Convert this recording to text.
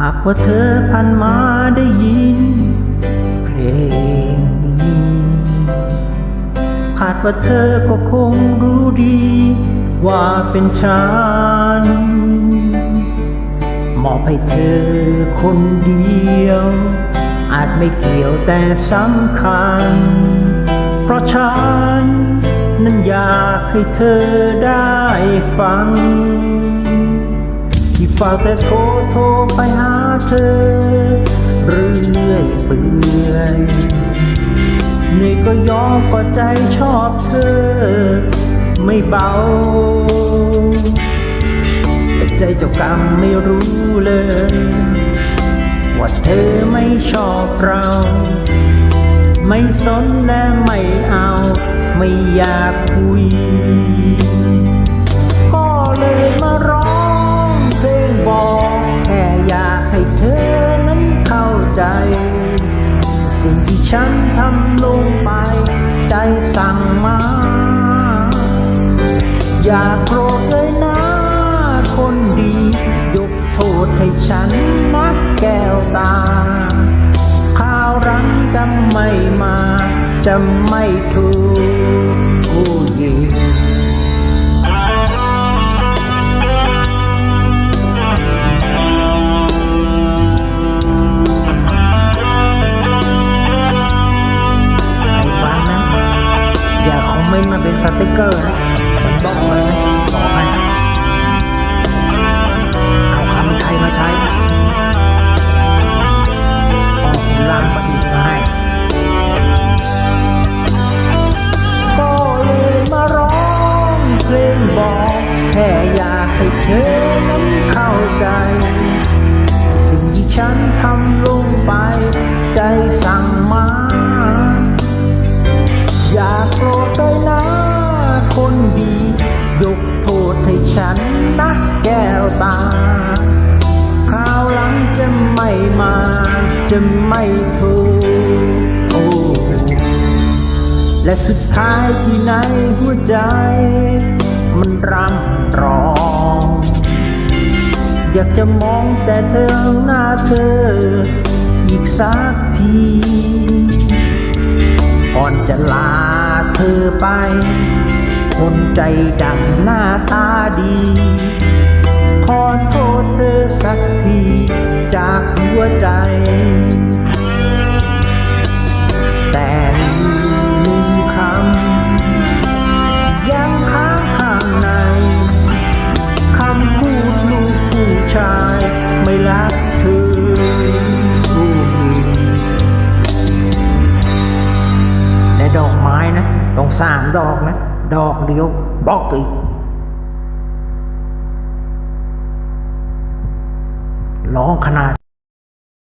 หากว่าเธอผ่านมาได้ยิน เพลงนี้หากว่าเธอก็คงรู้ดี ว่าเป็นฉัน มอบให้เธอคนเดียว อาจไม่เกี่ยวแต่สำคัญ เพราะฉัน นั้นอยากให้เธอได้ฟัง ฝากแต่โทรโทรไปหาเธอ เรื่อยเปื่อยนื่ก็ยอมก็ใจชอบเธอ ไม่เบา แต่ใจเจ้ากรรมไม่รู้เลย ว่าเธอไม่ชอบเรา ไม่สนและไม่เอา ฉันทำลงไป ใจสั่งมา อย่าโกรธเลยนะคนดี ยกโทษให้ฉันนะแก้วตาข้าวรังจะไม่มา จะไม่ถูกผู้หญิง เป็นสติกเกอร์นะผมบอกเลยนะบอกให้เอาคำไทยมาใช้ออกลางประดิษฐ์มาให้ก็เลยมาร้องเพลงบอกแค่อยากให้เธอนั้นเข้าใจ สิ่งที่ฉันทำลง จะไม่ถูกโอ้และสุดท้ายที่ในหัวใจ มันร่ำร้อง อยากจะมองแต่เธอหน้าเธอ อีกสักทีก่อนจะลาเธอไป คนใจดำหน้าตาดี ขอโทษเธอสักทีจากหัวใจ สามดอกนะ ดอกเดียวบอกอีกร้องขนาด